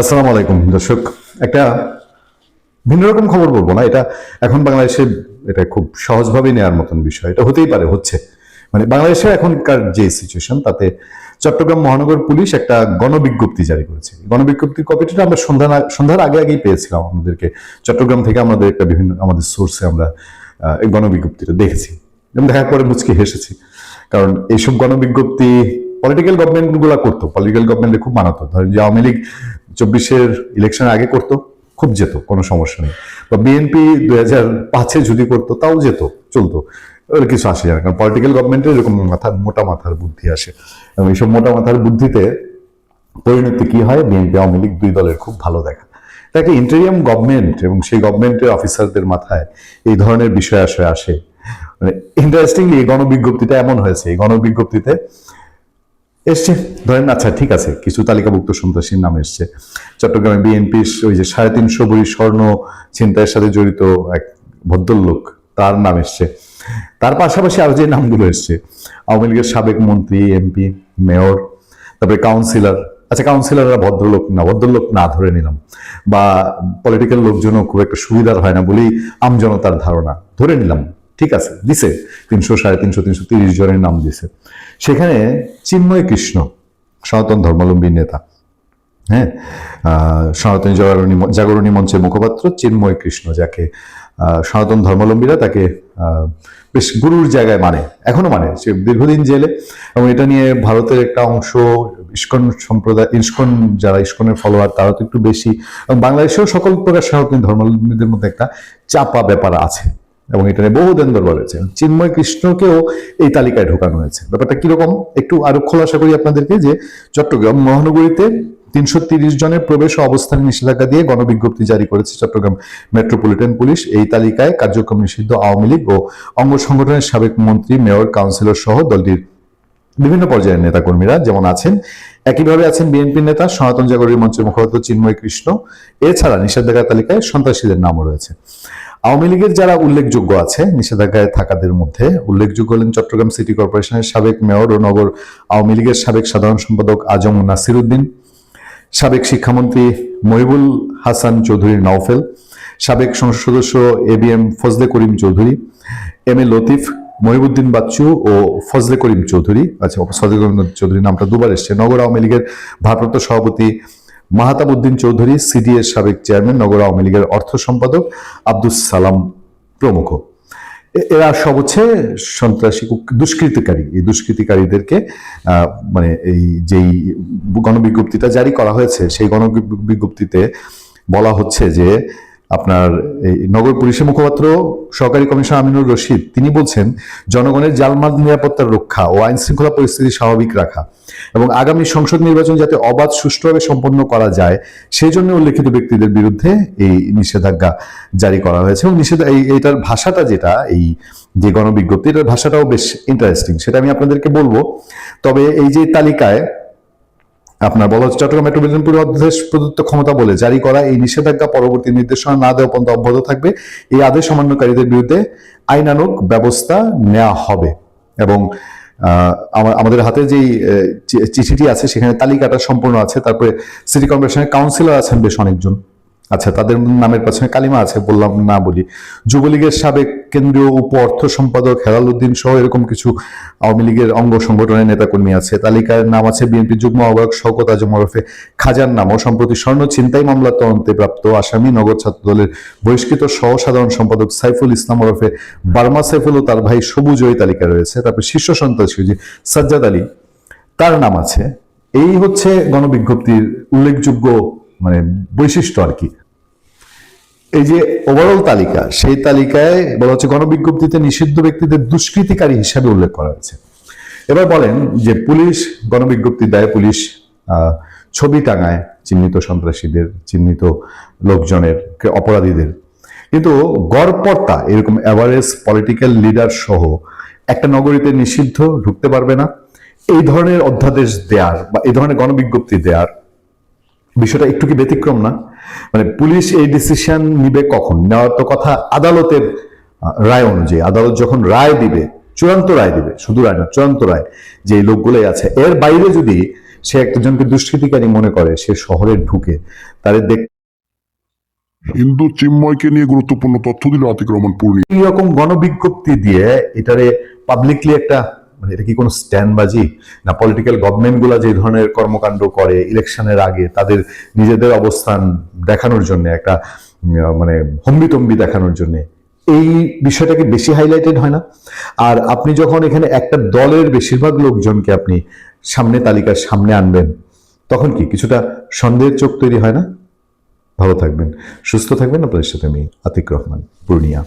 আসসালামু আলাইকুম, দর্শক। একটা ভিন্ন রকম খবর বলব না, এটা এখন বাংলাদেশে এটা খুব সহজভাবে নেওয়ার মতন বিষয়, এটা হতেই পারে, হচ্ছে। মানে বাংলাদেশের এখনকার যে সিচুয়েশন তাতে চট্টগ্রাম মহানগর পুলিশ একটা গণবিজ্ঞপ্তি জারি করেছে। গণবিজ্ঞপ্তির কপিটা আমরা সন্ধ্যা সন্ধ্যার আগে আগেই পেয়েছিলাম আমাদেরকে। চট্টগ্রাম থেকে আমাদের একটা বিভিন্ন আমাদের সোর্সে আমরা এই গণবিজ্ঞপ্তিটা দেখেছি। এবং দেখার পরে মুচকি হেসেছি। কারণ এইসব গণবিজ্ঞপ্তি পলিটিক্যাল গভর্নমেন্টগুলা করতো। পলিটিক্যাল গভর্নমেন্টে খুব মানাতো। ধরেন যে আওয়ামী লীগ চব্বিশের ইলেকশন আগে করতো, খুব যেত, কোনো সমস্যা নেই। বা বিএনপি দুই হাজার পাঁচে যদি করতো, তাও যেত, চলতো। ওর কিছু আসে যায় না, কারণ পলিটিক্যাল গভর্নমেন্টের এরকম মাথার, মোটা মাথার বুদ্ধি আসে। এবং এইসব মোটা মাথার বুদ্ধিতে পরিণতি কি হয়? বিএনপি আওয়ামী লীগ দুই দলের খুব ভালো দেখা। একটা ইন্টেরিয়াম গভর্নমেন্ট এবং সেই গভর্নমেন্টের অফিসারদের মাথায় এই ধরনের বিষয় আসে আসে। মানে ইন্টারেস্টিংলি এই গণবিজ্ঞপ্তিটা এমন হয়েছে, এই গণবিজ্ঞপ্তিতে এসছে। ধরেন আচ্ছা ঠিক আছে, কিছু তালিকাভুক্ত সন্ত্রাসীর নাম এসছে। চট্টগ্রামে বিএনপি ওই যে সাড়ে তিনশো বড়ি স্বর্ণ ছিনতাইয়ের সাথে জড়িত এক ভদ্রলোক, তার নাম এসছে। তার পাশাপাশি আরও যে নামগুলো এসছে, আওয়ামী লীগের সাবেক মন্ত্রী, এমপি, মেয়র, তারপরে কাউন্সিলর। আচ্ছা কাউন্সিলররা ভদ্রলোক না ভদ্রলোক না ধরে নিলাম। বা পলিটিক্যাল লোকজনও খুব একটা সুবিধার হয় না বলেই আমজনতার ধারণা। ধরে নিলাম ঠিক আছে, দিছে। তিনশো, সাড়ে তিনশো তিনশো তিরিশ জনের নাম দিছে। সেখানে চিন্ময় কৃষ্ণ, সনাতন ধর্মাবলম্বী নেতা হ্যাঁ? সনাতনী জাগরণী জাগরণী মঞ্চের মুখপাত্র চিন্ময় কৃষ্ণ, যাকে সনাতন ধর্মাবলম্বীরা তাকে বেশ গুরুর জায়গায় মানে এখনও মানে সে দীর্ঘদিন জেলে। এবং এটা নিয়ে ভারতের একটা অংশ, ইস্কন সম্প্রদায়, ইস্কন যারা, ইস্কনের ফলোয়ার তারা তো একটু বেশি। এবং বাংলাদেশেও সকল প্রকার সনাতনী ধর্মাবলম্বীদের মধ্যে একটা চাপা ব্যাপার আছে। এবং এটা নিয়ে বহু দেন্দর রয়েছে চিন্ময় কৃষ্ণকেও এই তালিকায় ঢোকানো হয়েছে। ব্যাপারটা কীরকম? একটু আরও খোলাসা করি আপনাদেরকে যে চট্টগ্রাম মহানগরীতে তিনশো তিরিশ জনের প্রবেশ অবস্থানে নিষেধাজ্ঞা দিয়ে গণবিজ্ঞপ্তি জারি করেছে চট্টগ্রাম মেট্রোপলিটন পুলিশ। এই তালিকায় কার্যক্রম নিষিদ্ধ আওয়ামী লীগ ও অঙ্গ সংগঠনের সাবেক মন্ত্রী, মেয়র, কাউন্সিলর সহ দলটির বিভিন্ন পর্যায়ের নেতাকর্মীরা যেমন আছেন, একইভাবে আছেন বিএনপি নেতা সনাতন জাগরণী মঞ্চের মুখপাত্র চিন্ময় কৃষ্ণ। এছাড়া নিষেধাজ্ঞা তালিকায় সন্ত্রাসীদের নামও রয়েছে। আওয়ামী লীগের যারা উল্লেখযোগ্য আছে, নিষেধাজ্ঞায় থাকাদের মধ্যে উল্লেখযোগ্য হলেন চট্টগ্রাম সিটি কর্পোরেশনের সাবেক মেয়র ও নগর আওয়ামী লীগের সাবেক সাধারণ সম্পাদক আজম নাসির উদ্দিন সাবেক শিক্ষামন্ত্রী মহিবুল হাসান চৌধুরী নওফেল, সাবেক সংসদ সদস্য A B M Fazle Karim Chowdhury, M A Latif, Mohibuddin Bachchu ও ফজলে করিম চৌধুরী আচ্ছা ফজলে করিম চৌধুরী নামটা দুবার এসছে, নগর আওয়ামী লীগের ভারপ্রাপ্ত সভাপতি মাহাতাবুদ্দিন চৌধুরী, সিডিএর সাবেক চেয়ারম্যান, নগর আওয়ামী লীগের অর্থ সম্পাদক আব্দুস সালাম প্রমুখ। এরা সব হচ্ছে সন্ত্রাসী দুষ্কৃতিকারী। এই দুষ্কৃতিকারীদেরকে মানে এই যেই গণবিজ্ঞপ্তিটা জারি করা হয়েছে, সেই গণবিজ্ঞপ্তিতে বলা হচ্ছে যে আপনার এই নগর পুলিশের মুখপাত্র সহকারী কমিশনার আমিনুর রশিদ, তিনি বলছেন, জনগণের জালমাল নিরাপত্তার রক্ষা ও আইন শৃঙ্খলা পরিস্থিতি স্বাভাবিক রাখা এবং আগামী সংসদ নির্বাচন যাতে অবাধ, সুষ্ঠুভাবে সম্পন্ন করা যায় সেই জন্য উল্লেখিত ব্যক্তিদের বিরুদ্ধে এই নিষেধাজ্ঞা জারি করা হয়েছে এবং নিষেধ, এই এটার ভাষাটা যেটা, এই যে গণবিজ্ঞপ্তি, এটার ভাষাটাও বেশ ইন্টারেস্টিং সেটা আমি আপনাদেরকে বলব। তবে এই যে তালিকায় আপনার বলা হচ্ছে চট্টগ্রাম মেট্রোপলিটন পুলিশ অধ্যাদেশ প্রদত্ত ক্ষমতা বলে জারি করা এই নিষেধাজ্ঞা পরবর্তী নির্দেশনা না দেওয়া পর্যন্ত অব্যাহত থাকবে। এই আদেশ অমান্যকারীদের বিরুদ্ধে আইনানুক ব্যবস্থা নেওয়া হবে এবং আমাদের হাতে যেই চিঠিটি আছে সেখানে তালিকাটা সম্পূর্ণ আছে। তারপরে সিটি কর্পোরেশনের কাউন্সিলর আছেন বেশ অনেকজন। আচ্ছা তাদের নামের পেছনে কালিমা আছে, বললাম না বলি। যুবলীগের সাবেক কেন্দ্রীয় উপ অর্থ সম্পাদক হেলাল উদ্দিন সহ এরকম কিছু আওয়ামী লীগের অঙ্গ সংগঠনের নেতাকর্মী আছে। তালিকার নাম আছে বিএনপি যুগ্ম আহ্বায়ক শওকত আজম ওরফে খাজার নামও। সম্প্রতি স্বর্ণ ছিনতাই মামলার তদন্তে প্রাপ্ত আসামি নগর ছাত্র দলের বহিষ্কৃত সহ সাধারণ সম্পাদক সাইফুল ইসলাম ওরফে বার্মা সাইফুল ও তার ভাই সবুজ ওই তালিকায় রয়েছে। তারপর শীর্ষ সন্ত্রাসী সাজ্জাদ আলী। তার নাম আছে, এই হচ্ছে গণবিজ্ঞপ্তির উল্লেখযোগ্য মানে বৈশিষ্ট্য আর কি। এই যে ওভারঅল তালিকা, সেই তালিকায় বলা হচ্ছে গণবিজ্ঞপ্তিতে নিষিদ্ধ ব্যক্তিদের দুষ্কৃতিকারী হিসাবে উল্লেখ করা হয়েছে। এবার বলেন যে পুলিশ, গণবিজ্ঞপ্তি দেয় পুলিশ ছবি টাঙায় চিহ্নিত সন্ত্রাসীদের, চিহ্নিত লোকজনের অপরাধীদের। কিন্তু গড়পর্তা এরকম অ্যাভারেজ পলিটিক্যাল লিডার সহ একটা নগরীতে নিষিদ্ধ, ঢুকতে পারবে না। এই ধরনের অধ্যাদেশ দেয়ার বা এই ধরনের গণবিজ্ঞপ্তি দেয়ার বিষয়টা একটু কি ব্যতিক্রম না? মানে পুলিশ এই ডিসিশন নিবে কখন? নেওয়ার তো কথা আদালতের রায় অনুযায়ী। আদালত যখন রায় দিবে চূড়ান্ত রায় দিবে শুধু রায় না চূড়ান্ত রায় যে লোকগুলোই আছে এর বাইরে যদি সে একজনকে দুষ্কৃতিকারী মনে করে সে শহরে ঢুকে তাদের দেখ হিন্দু চিন্ময়কে নিয়ে গুরুত্বপূর্ণ তথ্য দিল আতিক রহমান পূর্ণি এই রকম গণবিজ্ঞপ্তি দিয়ে এটারে পাবলিকলি একটা মানে এটা কি কোনো স্ট্যান্ডবাজি না পলিটিক্যাল গভর্নমেন্টগুলো যে ধরনের কর্মকাণ্ড করে ইলেকশনের আগে, তাদের নিজেদের অবস্থান দেখানোর জন্য, একটা মানে হম্বিতম্বি দেখানোর জন্য, এই বিষয়টাকে বেশি হাইলাইটেড হয় না? আর আপনি যখন এখানে একটা দলের বেশিরভাগ লোকজনকে আপনি সামনে তালিকার সামনে আনবেন, তখন কি কিছুটা সন্দেহের চোখ তৈরি হয় না? ভালো থাকবেন, সুস্থ থাকবেন। আপনাদের সাথে আমি আতিক রহমান, পূর্ণিয়া।